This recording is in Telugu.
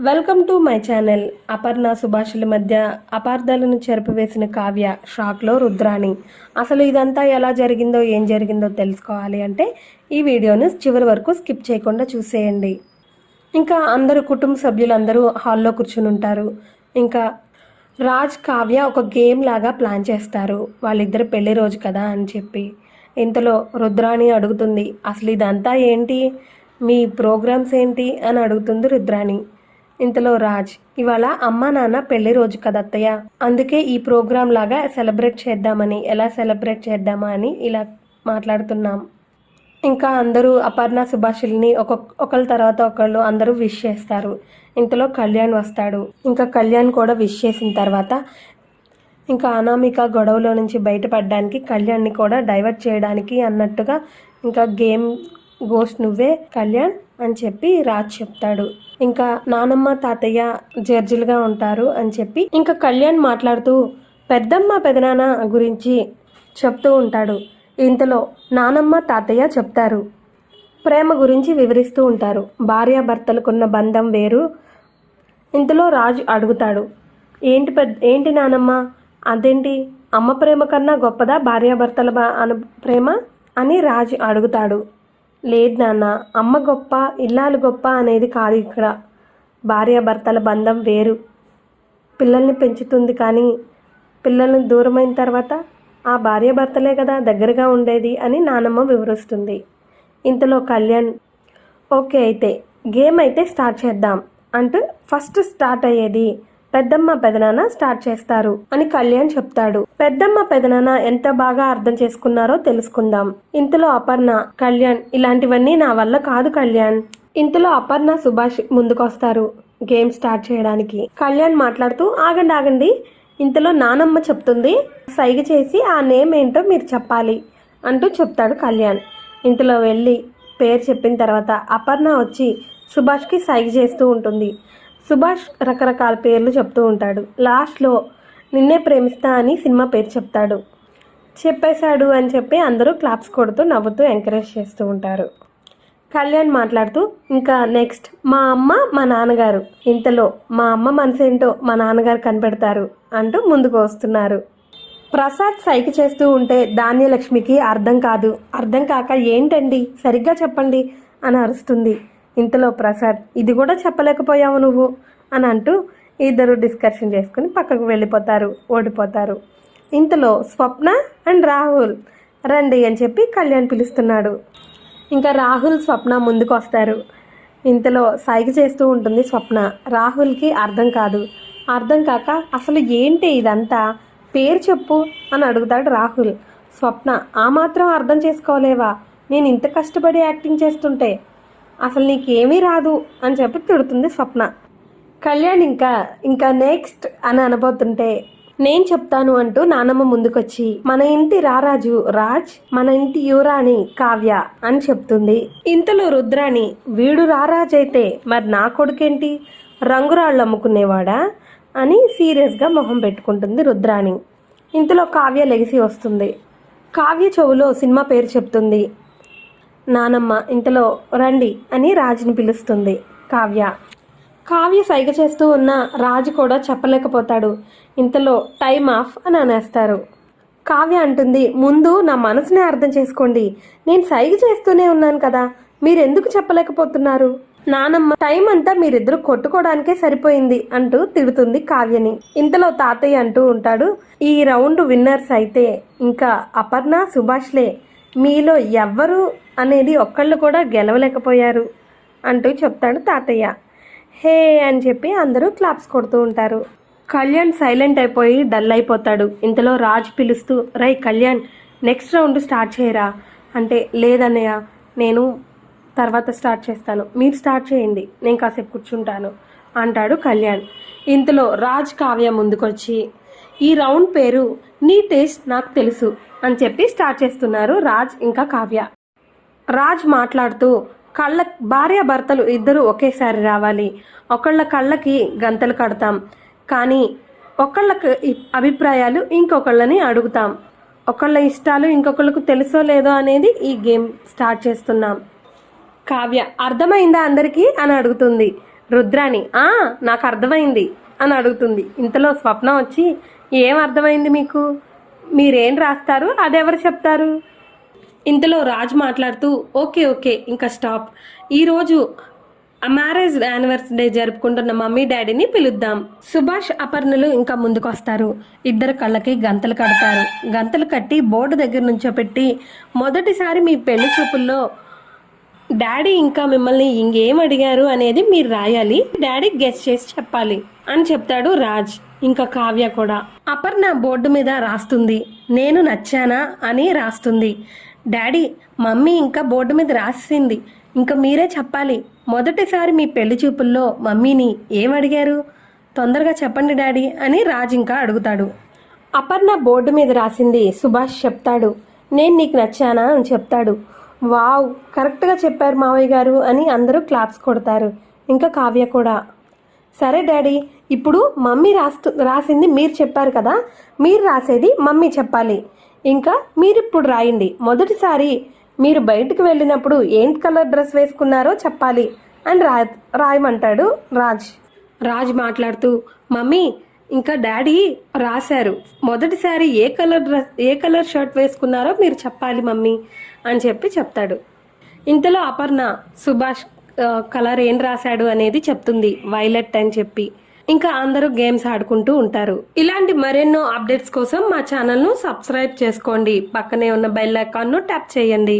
Welcome to my channel. Aparna సుభాషుల మధ్య అపార్థాలను చెరపవేసిన కావ్య షాక్లో రుద్రాణి. అసలు ఇదంతా ఎలా జరిగిందో ఏం జరిగిందో తెలుసుకోవాలి అంటే ఈ వీడియోను చివరి వరకు స్కిప్ చేయకుండా చూసేయండి. ఇంకా అందరూ కుటుంబ సభ్యులందరూ హాల్లో కూర్చుని ఉంటారు. ఇంకా రాజ్ కావ్య ఒక గేమ్ లాగా ప్లాన్ చేస్తారు. వాళ్ళిద్దరు పెళ్ళి రోజు కదా అని చెప్పి. ఇంతలో రుద్రాణి అడుగుతుంది అసలు ఇదంతా ఏంటి? మీ ప్రోగ్రామ్స్ ఏంటి? అని అడుగుతుంది రుద్రాణి. ఇంతలో రాజ్ ఇవాళ అమ్మ నాన్న పెళ్ళి రోజు కదా అత్తయ్య అందుకే ఈ ప్రోగ్రామ్ లాగా సెలబ్రేట్ చేద్దామని ఎలా సెలబ్రేట్ చేద్దామా అని ఇలా మాట్లాడుతున్నాం. ఇంకా అందరూ అపర్ణ సుభాషిల్ని ఒక్కొక్క ఒకళ్ళ తర్వాత ఒకళ్ళు అందరూ విష్ చేస్తారు. ఇంతలో కళ్యాణ్ వస్తాడు. ఇంకా కళ్యాణ్ కూడా విష్ చేసిన తర్వాత ఇంకా అనామిక గొడవలో నుంచి బయటపడడానికి కళ్యాణ్ని కూడా డైవర్ట్ చేయడానికి అన్నట్టుగా ఇంకా గేమ్ గోస్ట్ నువ్వే కళ్యాణ్ అని చెప్పి రాజ్ చెప్తాడు. ఇంకా నానమ్మ తాతయ్య జడ్జిలుగా ఉంటారు అని చెప్పి ఇంకా కళ్యాణ్ మాట్లాడుతూ పెద్దమ్మ పెదనాన్న గురించి చెప్తూ ఉంటాడు. ఇంతలో నానమ్మ తాతయ్య చెప్తారు. ప్రేమ గురించి వివరిస్తూ ఉంటారు. భార్యాభర్తలకున్న బంధం వేరు. ఇంతలో రాజు అడుగుతాడు ఏంటి పెద్ద ఏంటి నానమ్మ? అదేంటి? అమ్మ ప్రేమ కన్నా గొప్పదా భార్యాభర్తల బా అను ప్రేమ? అని రాజు అడుగుతాడు. లేదు నాన్న అమ్మ గొప్ప ఇల్లాలు గొప్ప అనేది కాదు ఇక్కడ. భార్యాభర్తల బంధం వేరు. పిల్లల్ని పెంచుతుంది కానీ పిల్లల్ని దూరమైన తర్వాత ఆ భార్యాభర్తలే కదా దగ్గరగా ఉండేది అని నానమ్మ వివరిస్తుంది. ఇంతలో కళ్యాణ్ ఓకే అయితే గేమ్ అయితే స్టార్ట్ చేద్దాం అంటూ ఫస్ట్ స్టార్ట్ అయ్యేది పెద్దమ్మ పెదనాన్న స్టార్ట్ చేస్తారు అని కళ్యాణ్ చెప్తాడు. పెద్దమ్మ పెదనాన్న ఎంత బాగా అర్థం చేసుకున్నారో తెలుసుకుందాం. ఇంతలో అపర్ణ కళ్యాణ్ ఇలాంటివన్నీ నా వల్ల కాదు కళ్యాణ్. ఇంతలో అపర్ణ సుభాష్ ముందుకొస్తారు గేమ్ స్టార్ట్ చేయడానికి. కళ్యాణ్ మాట్లాడుతూ ఆగండి ఆగండి. ఇంతలో నానమ్మ చెప్తుంది సైగ చేసి ఆ నేమ్ ఏంటో మీరు చెప్పాలి అంటూ చెప్తాడు కళ్యాణ్. ఇంతలో వెళ్ళి పేరు చెప్పిన తర్వాత అపర్ణ వచ్చి సుభాష్కి సైగ చేస్తూ ఉంటుంది. సుభాష్ రకరకాల పేర్లు చెప్తూ ఉంటాడు. లాస్ట్లో నిన్నే ప్రేమిస్తా అని సినిమా పేరు చెప్తాడు. చెప్పేశాడు అని చెప్పి అందరూ క్లాప్స్ కొడుతూ నవ్వుతూ ఎంకరేజ్ చేస్తూ ఉంటారు. కళ్యాణ్ మాట్లాడుతూ ఇంకా నెక్స్ట్ మా అమ్మ మా నాన్నగారు. ఇంతలో మా అమ్మ మనసేంటో మా నాన్నగారు కనిపెడతారు అంటూ ముందుకు వస్తున్నారు. ప్రసాద్ సైకి చేస్తూ ఉంటే ధాన్యలక్ష్మికి అర్థం కాదు. అర్థం కాక ఏంటండి? సరిగ్గా చెప్పండి అని అరుస్తుంది. ఇంతలో ప్రసాద్ ఇది కూడా చెప్పలేకపోయావు నువ్వు అని అంటూ ఇద్దరు డిస్కషన్ చేసుకుని పక్కకు వెళ్ళిపోతారు ఓడిపోతారు. ఇంతలో స్వప్న అండ్ రాహుల్ రండి అని చెప్పి కళ్యాణ్ పిలుస్తున్నాడు. ఇంకా రాహుల్ స్వప్న ముందుకు వస్తారు. ఇంతలో సైగ చేస్తూ ఉంటుంది స్వప్న రాహుల్కి అర్థం కాదు. అర్థం కాక అసలు ఏంటి ఇదంతా? పేరు చెప్పు అని అడుగుతాడు రాహుల్. స్వప్న ఆ మాత్రం అర్థం చేసుకోలేవా? నేను ఇంత కష్టపడి యాక్టింగ్ చేస్తుంటే అసలు నీకేమీ రాదు అని చెప్పి తిడుతుంది స్వప్న. కళ్యాణ్ ఇంకా ఇంకా నెక్స్ట్ అని అనబోతుంటే నేను చెప్తాను అంటూ నానమ్మ ముందుకొచ్చి మన ఇంటి రారాజు రాజ్ మన ఇంటి యువరాణి కావ్య అని చెప్తుంది. ఇంతలో రుద్రాణి వీడు రారాజ్ అయితే మరి నా కొడుకేంటి? రంగురాళ్ళు అమ్ముకునేవాడా? అని సీరియస్గా మొహం పెట్టుకుంటుంది రుద్రాణి. ఇంతలో కావ్య లెగిసి వస్తుంది. కావ్య చెవులో సినిమా పేరు చెప్తుంది. నానమ్మ ఇంతలో రండి అని రాజుని పిలుస్తుంది కావ్య. కావ్య సైగ చేస్తూ ఉన్న రాజు కూడా చెప్పలేకపోతాడు. ఇంతలో టైం ఆఫ్ అని అనేస్తారు. కావ్య అంటుంది ముందు నా మనసునే అర్థం చేసుకోండి. నేను సైగ చేస్తూనే ఉన్నాను కదా మీరెందుకు చెప్పలేకపోతున్నారు? నానమ్మ టైం అంతా మీరిద్దరు కొట్టుకోవడానికే సరిపోయింది అంటూ తిడుతుంది కావ్యని. ఇంతలో తాతయ్య అంటూ ఉంటాడు ఈ రౌండ్ విన్నర్స్ అయితే ఇంకా అపర్ణ సుభాష్లే మీలో ఎవ్వరు అనేది ఒక్కళ్ళు కూడా గెలవలేకపోయారు అంటూ చెప్తాడు తాతయ్య. హే అని చెప్పి అందరూ క్లాప్స్ కొడుతూ ఉంటారు. కళ్యాణ్ సైలెంట్ అయిపోయి డల్ అయిపోతాడు. ఇంతలో రాజ్ పిలుస్తూ రై కళ్యాణ్ నెక్స్ట్ రౌండ్ స్టార్ట్ చేయరా? అంటే లేదన్నయ్య నేను తర్వాత స్టార్ట్ చేస్తాను. మీరు స్టార్ట్ చేయండి. నేను కాసేపు కూర్చుంటాను. అంటాడు కళ్యాణ్. ఇంతలో రాజ్ కావ్య ముందుకొచ్చి ఈ రౌండ్ పేరు నీ టేస్ట్ నాకు తెలుసు అని చెప్పి స్టార్ట్ చేస్తున్నారు రాజ్ ఇంకా కావ్య. రాజ్ మాట్లాడుతూ కళ్ళ భార్య భర్తలు ఇద్దరు ఒకేసారి రావాలి. ఒకళ్ళ కళ్ళకి గంతలు కడతాం. కానీ ఒకళ్ళకి అభిప్రాయాలు ఇంకొకళ్ళని అడుగుతాం. ఒకళ్ళ ఇష్టాలు ఇంకొకళ్ళకు తెలుసో లేదో అనేది ఈ గేమ్ స్టార్ట్ చేస్తున్నాం. కావ్య అర్థమైందా అందరికీ? అని అడుగుతుంది. రుద్రాణి ఆ నాకు అర్థమైంది అని అడుగుతుంది. ఇంతలో స్వప్న వచ్చి ఏం అర్థమైంది మీకు? మీరేం రాస్తారు? అదెవరు చెప్తారు? ఇంతలో రాజు మాట్లాడుతూ ఓకే ఓకే ఇంకా స్టాప్. ఈరోజు మ్యారేజ్ యానివర్సరీ జరుపుకుంటున్న మమ్మీ డాడీని పిలుద్దాం. సుభాష్ అపర్ణలు ఇంకా ముందుకొస్తారు. ఇద్దరు కళ్ళకి గంతలు కడతారు. గంతలు కట్టి బోర్డు దగ్గర నుంచో పెట్టి మొదటిసారి మీ పెళ్ళి చూపుల్లో డాడీ ఇంకా మిమ్మల్ని ఇంకేం అడిగారు? అనేది మీరు రాయాలి. డాడీ గెస్ట్ చేసి చెప్పాలి అని చెప్తాడు రాజ్. ఇంకా కావ్య కూడా. అపర్ణ బోర్డు మీద రాస్తుంది. నేను నచ్చానా అని రాస్తుంది. డాడీ మమ్మీ ఇంకా బోర్డు మీద రాసింది. ఇంకా మీరే చెప్పాలి. మొదటిసారి మీ పెళ్ళి చూపుల్లో మమ్మీని ఏమడిగారు అడిగారు? తొందరగా చెప్పండి డాడీ అని రాజ్ ఇంకా అడుగుతాడు. అపర్ణ బోర్డు మీద రాసింది సుభాష్ చెప్తాడు. నేను నీకు నచ్చానా అని చెప్తాడు. వావ్ కరెక్ట్గా చెప్పారు మావయ్య గారు అని అందరూ క్లాప్స్ కొడతారు. ఇంకా కావ్య కూడా. సరే డాడీ ఇప్పుడు మమ్మీ రాస్తు రాసింది మీరు చెప్పారు కదా మీరు రాసేది మమ్మీ చెప్పాలి. ఇంకా మీరు ఇప్పుడు రాయండి. మొదటిసారి మీరు బయటకు వెళ్ళినప్పుడు ఏంటి కలర్ డ్రెస్ వేసుకున్నారో చెప్పాలి అని రా రాయమంటాడు రాజ్. రాజ్ మాట్లాడుతూ మమ్మీ ఇంకా డాడీ రాశారు. మొదటిసారి ఏ కలర్ డ్రెస్ ఏ కలర్ షర్ట్ వేసుకున్నారో మీరు చెప్పాలి మమ్మీ అని చెప్పి చెప్తాడు. ఇంతలో అపర్ణ సుభాష్ కలర్ ఏం రాశాడు అనేది చెప్తుంది. వైలెట్ అని చెప్పి. ఇంకా అందరూ గేమ్స్ ఆడుకుంటూ ఉంటారు. ఇలాంటి మరెన్నో అప్డేట్స్ కోసం మా ఛానల్ను సబ్స్క్రైబ్ చేసుకోండి. పక్కనే ఉన్న బెల్ ఐకాన్ను ట్యాప్ చేయండి.